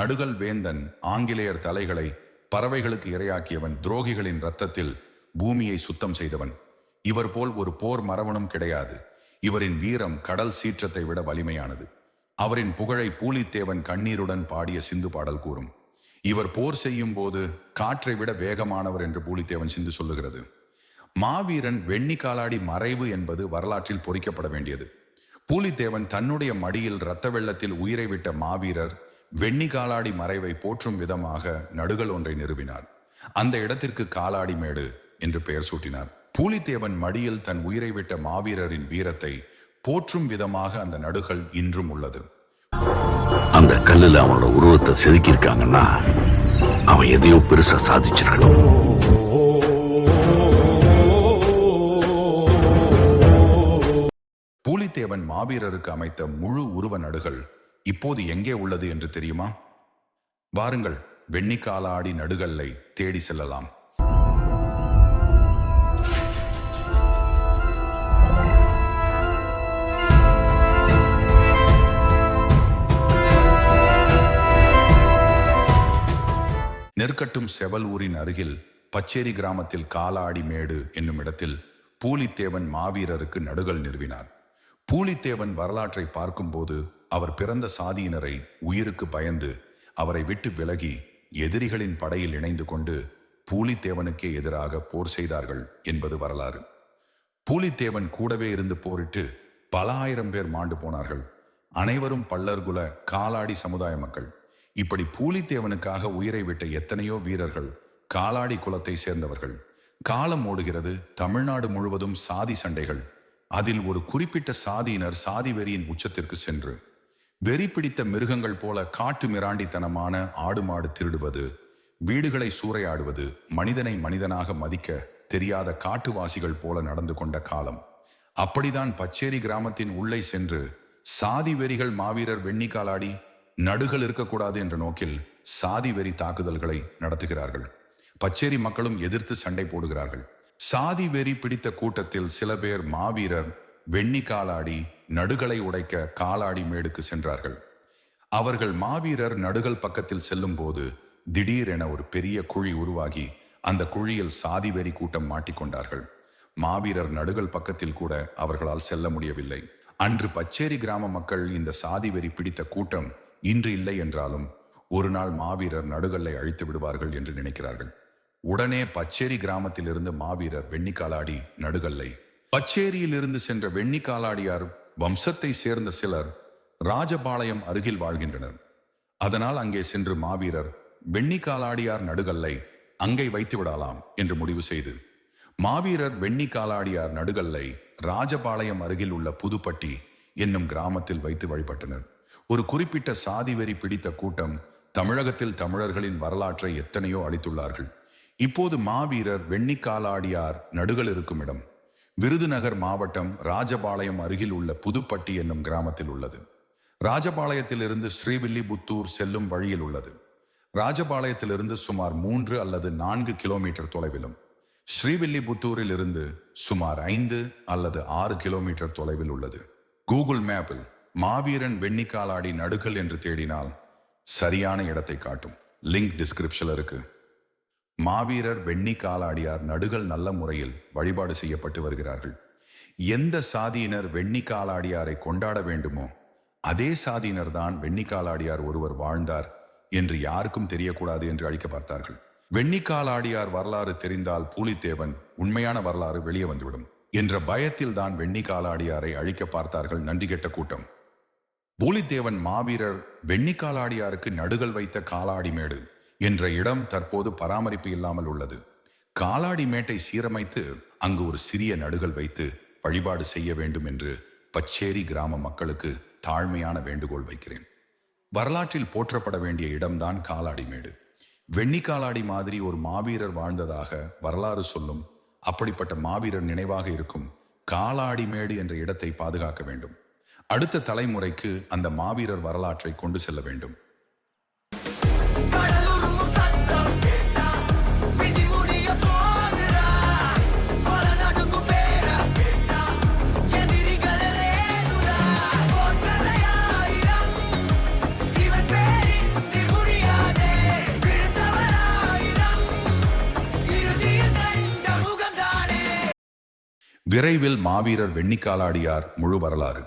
நடுகல் வேந்தன் ஆங்கிலேயர் தலைகளை பறவைகளுக்கு இரையாக்கியவன் துரோகிகளின் இரத்தத்தில் பூமியை சுத்தம் செய்தவன். இவர் போல் ஒரு போர் மரவனும் கிடையாது. இவரின் வீரம் கடல் சீற்றத்தை விட வலிமையானது. அவரின் புகழை பூலித்தேவன் கண்ணீருடன் பாடிய சிந்து பாடல் கூறும். இவர் போர் செய்யும் போது காற்றை விட வேகமானவர் என்று பூலித்தேவன் சிந்து சொல்லுகிறது. மாவீரன் வெண்ணி காலாடி மறைவு என்பது வரலாற்றில் பொறிக்கப்பட வேண்டியது. பூலித்தேவன் தன்னுடைய மடியில் இரத்த வெள்ளத்தில் உயிரை விட்ட மாவீரர் வெண்ணி காலாடி மறைவை போற்றும் விதமாக நடுகள் ஒன்றை நிறுவினார். அந்த இடத்திற்கு காலாடி மேடு என்று பெயர் சூட்டினார். பூலித்தேவன் மடியில் தன் உயிரை விட்ட மாவீரரின் வீரத்தை போற்றும் விதமாக அந்த நடுகள் இன்றும் உள்ளது. அந்த கல்லுல அவனோட உருவத்தை செதுக்கியிருக்காங்கன்னா அவன் எதையோ பெருசா சாதிச்சிருக்கணும். பூலித்தேவன் மாவீரருக்கு அமைத்த முழு உருவ நடுகள் இப்போது எங்கே உள்ளது என்று தெரியுமா? வாருங்கள் வெண்ணிக்காலாடி நடுகல்லை தேடி செல்லலாம். நெற்கட்டும் செவல் ஊரின் அருகில் பச்சேரி கிராமத்தில் காலாடி மேடு என்னும் இடத்தில் பூலித்தேவன் மாவீரருக்கு நடுகள் நிறுவினார். பூலித்தேவன் வரலாற்றை பார்க்கும்போது அவர் பிறந்த சாதியினரை உயிருக்கு பயந்து அவரை விட்டு விலகி எதிரிகளின் படையில் இணைந்து கொண்டு பூலித்தேவனுக்கே எதிராக போர் செய்தார்கள் என்பது வரலாறு. பூலித்தேவன் கூடவே இருந்து போரிட்டு பல ஆயிரம் பேர் மாண்டு போனார்கள். அனைவரும் பல்லர்குல காலாடி சமுதாய மக்கள். இப்படி பூலித்தேவனுக்காக உயிரை விட்ட எத்தனையோ வீரர்கள் காலாடி குலத்தை சேர்ந்தவர்கள். காலம் ஓடுகிறது தமிழ்நாடு முழுவதும் சாதி சண்டைகள். அதில் ஒரு குறிப்பிட்ட சாதியினர் சாதி வெறியின் உச்சத்திற்கு சென்று வெறி பிடித்த மிருகங்கள் போல காட்டு மிராண்டித்தனமான ஆடு மாடு திருடுவது வீடுகளை சூறையாடுவது மனிதனை மனிதனாக மதிக்க தெரியாத காட்டுவாசிகள் போல நடந்து கொண்ட காலம். அப்படிதான் பச்சேரி கிராமத்தின் உள்ளே சென்று சாதி வெறிகள் மாவீரர் வெண்ணிக்காலாடி நடுகள் இருக்கக்கூடாது என்ற நோக்கில் சாதி வெறி தாக்குதல்களை நடத்துகிறார்கள். பச்சேரி மக்களும் எதிர்த்து சண்டை போடுகிறார்கள். சாதி வெறி பிடித்த கூட்டத்தில் சில பேர் மாவீரர் வெண்ணி காலாடி நடுகளை உடைக்க காலாடி மேடுக்கு சென்றார்கள். அவர்கள் மாவீரர் நடுகள் பக்கத்தில் செல்லும்போது திடீரென ஒரு பெரிய குழி உருவாகி அந்த குழியில் சாதி வெறி கூட்டம் மாட்டிக்கொண்டார்கள் மாவீரர் நடுகள் பக்கத்தில் கூட அவர்களால் செல்ல முடியவில்லை. அன்று பச்சேரி கிராம மக்கள் இந்த சாதி வெறி பிடித்த கூட்டம் இன்று இல்லை என்றாலும் ஒரு நாள் மாவீரர் நடுகல்லை அழித்து விடுவார்கள் என்று நினைக்கிறார்கள். உடனே பச்சேரி கிராமத்திலிருந்து மாவீரர் வெண்ணிக்காலாடி நடுகல்லை பச்சேரியிலிருந்து சென்ற சென்ற வெண்ணிக்காலாடியார் வம்சத்தை சேர்ந்த சிலர் ராஜபாளையம் அருகில் வாழ்கின்றனர். அதனால் அங்கே சென்று மாவீரர் வெண்ணிக்காலாடியார் நடுகல்லை அங்கே வைத்து விடலாம் என்று முடிவு செய்து மாவீரர் வெண்ணி காலாடியார் நடுகல்லை ராஜபாளையம் அருகில் உள்ள புதுப்பட்டி என்னும் கிராமத்தில் வைத்து வழிபட்டனர். ஒரு குறிப்பிட்ட சாதி வெறி பிடித்த கூட்டம் தமிழகத்தில் தமிழர்களின் வரலாற்றை எத்தனையோ அளித்துள்ளார்கள். இப்போது மாவீரர் வெண்ணிக்காலாடியார் நடுகள் இருக்கும் இடம். விருதுநகர் மாவட்டம் ராஜபாளையம் அருகில் உள்ள புதுப்பட்டி என்னும் கிராமத்தில் உள்ளது. ராஜபாளையத்திலிருந்து ஸ்ரீவில்லிபுத்தூர் செல்லும் வழியில் உள்ளது. ராஜபாளையத்திலிருந்து சுமார் மூன்று அல்லது நான்கு கிலோமீட்டர் தொலைவிலும் ஸ்ரீவில்லிபுத்தூரில் இருந்து சுமார் ஐந்து அல்லது ஆறு கிலோமீட்டர் தொலைவில் உள்ளது. கூகுள் மேப்பில் மாவீரன் வெண்ணிக்காலாடி நடுகள் என்று தேடினால் சரியான இடத்தை காட்டும். லிங்க் டிஸ்கிரிப்ஷனில் இருக்கு. மாவீரர் வெண்ணி காலாடியார் நடுகள் நல்ல முறையில் வழிபாடு செய்யப்பட்டு வருகிறார்கள். எந்த சாதியினர் வெண்ணி காலாடியாரை கொண்டாட வேண்டுமோ அதே சாதியினர் தான் வெண்ணி காலாடியார் ஒருவர் வாழ்ந்தார் என்று யாருக்கும் தெரியக்கூடாது என்று அழிக்க பார்த்தார்கள். வெண்ணிக்காலாடியார் வரலாறு தெரிந்தால் பூலித்தேவன் உண்மையான வரலாறு வெளியே வந்துவிடும் என்ற பயத்தில் தான் வெண்ணிக்காலாடியாரை அழிக்க பார்த்தார்கள் நன்றி கெட்ட கூட்டம். பூலித்தேவன் மாவீரர் வெண்ணிக்காலாடியாருக்கு நடுகள் வைத்த காலாடி மேடு என்ற இடம் தற்போது பராமரிப்பு இல்லாமல் உள்ளது. காலாடி மேட்டை சீரமைத்து அங்கு ஒரு சிறிய நடுகள் வைத்து வழிபாடு செய்ய வேண்டும் என்று பச்சேரி கிராம மக்களுக்கு தாழ்மையான வேண்டுகோள் வைக்கிறேன். வரலாற்றில் போற்றப்பட வேண்டிய இடம்தான் காலாடிமேடு வெண்ணிக்காலாடி மாதிரி ஒரு மாவீரர் வாழ்ந்ததாக வரலாறு சொல்லும் அப்படிப்பட்ட மாவீரர் நினைவாக இருக்கும் காலாடிமேடு என்ற இடத்தை பாதுகாக்க வேண்டும். அடுத்த தலைமுறைக்கு அந்த மாவீரர் வரலாற்றை கொண்டு செல்ல வேண்டும். விரைவில் மாவீரர் வெண்ணிக்காலாடியார் முழு வரலாறு.